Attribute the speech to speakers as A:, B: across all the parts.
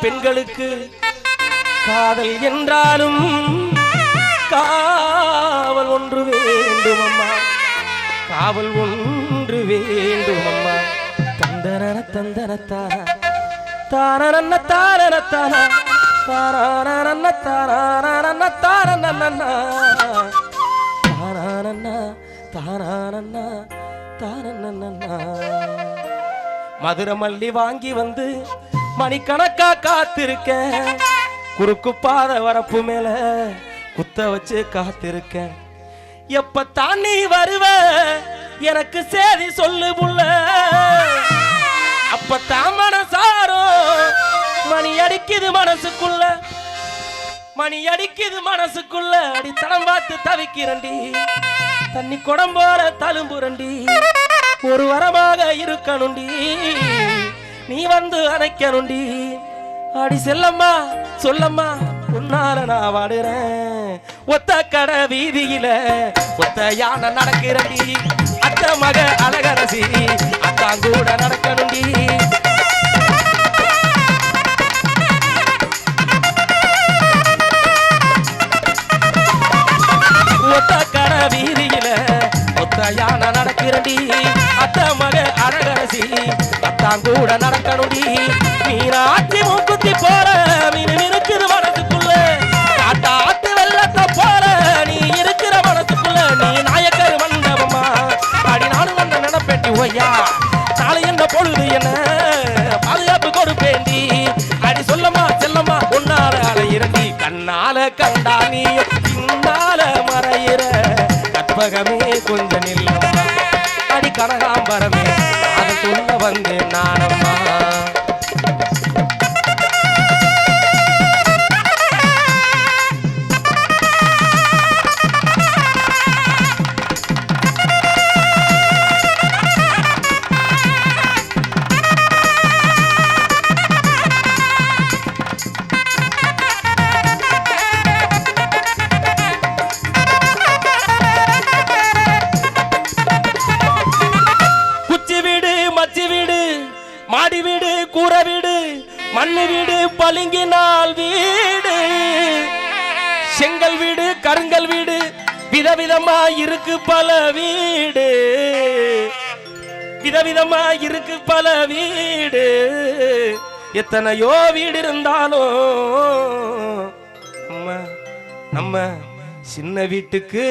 A: பெண்களுக்கு காதல் என்றாலும் காவல் ஒன்று வேண்டும் அம்மா காவல் ஒன்று வேண்டும் அம்மா தந்தன தந்தனத்தான தாரண தாரணத்தான தாரண தாரண தாரண தாரண தாரண தாரண மதுரை மல்லி வாங்கி வந்து மணிக்கணக்கா காத்திருக்கேன். குறுக்கு பாதை வரப்பு மேல குத்த வச்சு காத்திருக்கேன். எப்ப தாண்டி வருவ? எனக்கு சேதி சொல்லு புள்ள அப்ப தாமன சாரோ மணி அடிக்குது மனசுக்குள்ள. மணி அடிக்குது மனசுக்குள்ள. அடித்தடம் பார்த்து தவிக்கிறண்டி. தண்ணி குடம்போல தழும்புரண்டி ஒரு வரமாக இருக்கணுண்டி. நீ வந்து அணைக்கணுண்டி. அடி செல்லம்மா சொல்லம்மா உன்னால நான் வாடுறேன். ஒத்த கடை வீதியில ஒத்த யானை நடக்கிறண்டி. அத்த மக அழகரசி அத்தான் கூட நடக்கணுண்டி. ஒத்த கடை வீதியில ஒத்த யானை நடக்கிறண்டி அத்த மக அழகரசி அத்தான் கூட நடக்கணுண்டி மீனாட்சி மூக்குத்தி போற மீன் இருக்குது மனசுக்குள்ள. காட்டாத்து வெள்ளத்தை போற நீ இருக்கிற மனசுக்குள்ள. நீ நாயக்கர் மண்டபமா? அடி நானும் வந்த நினைப்பேட்டி ஓய்யா. நாளை என்ன பொழுது என்ன? பாதுகாப்பு கொடுப்பேண்டி அடி சொல்லம்மா செல்லம்மா உன்னால அலையிறண்டி. கண்ணால கண்டா நீ பின்னால மறையிற. கற்பகமே கொஞ்ச இல்லை. கனகாம்பரமே. அதை சொல்ல வந்தேன் நானும் வீடு வீடு. செங்கல் வீடு கருங்கல் வீடு விதவிதமா இருக்கு பல வீடு. விதவிதமா இருக்கு பல வீடு. எத்தனையோ வீடு இருந்தாலும் நம்ம நம்ம சின்ன வீட்டுக்கு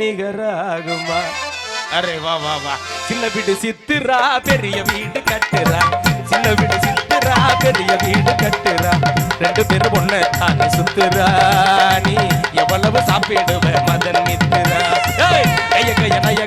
A: நிகராகுமா? அரே வா வா வா. சின்ன வீடு சித்துரா பெரிய வீடு கட்டுறா. சின்ன வீடு சித்து பெரிய வீடு கட்டுறா. ரெண்டு பேரும் பொண்ணு தானே சுத்துறா. நீ எவ்வளவு சாப்பிடுவ மதன் மித்துரா ஏய், கைய கைய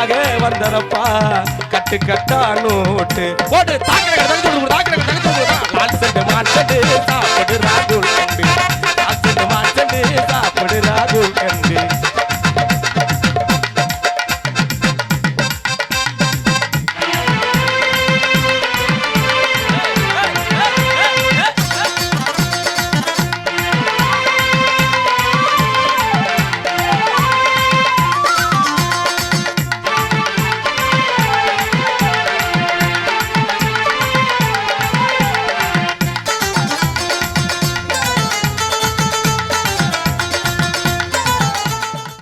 A: கட்டுக்காக வந்ததப்பா கட்டு கட்டா நோட்டு. போட்டு தாக்கிற தாக்கிற தாக்கிற தாக்கிற சாப்பிடுற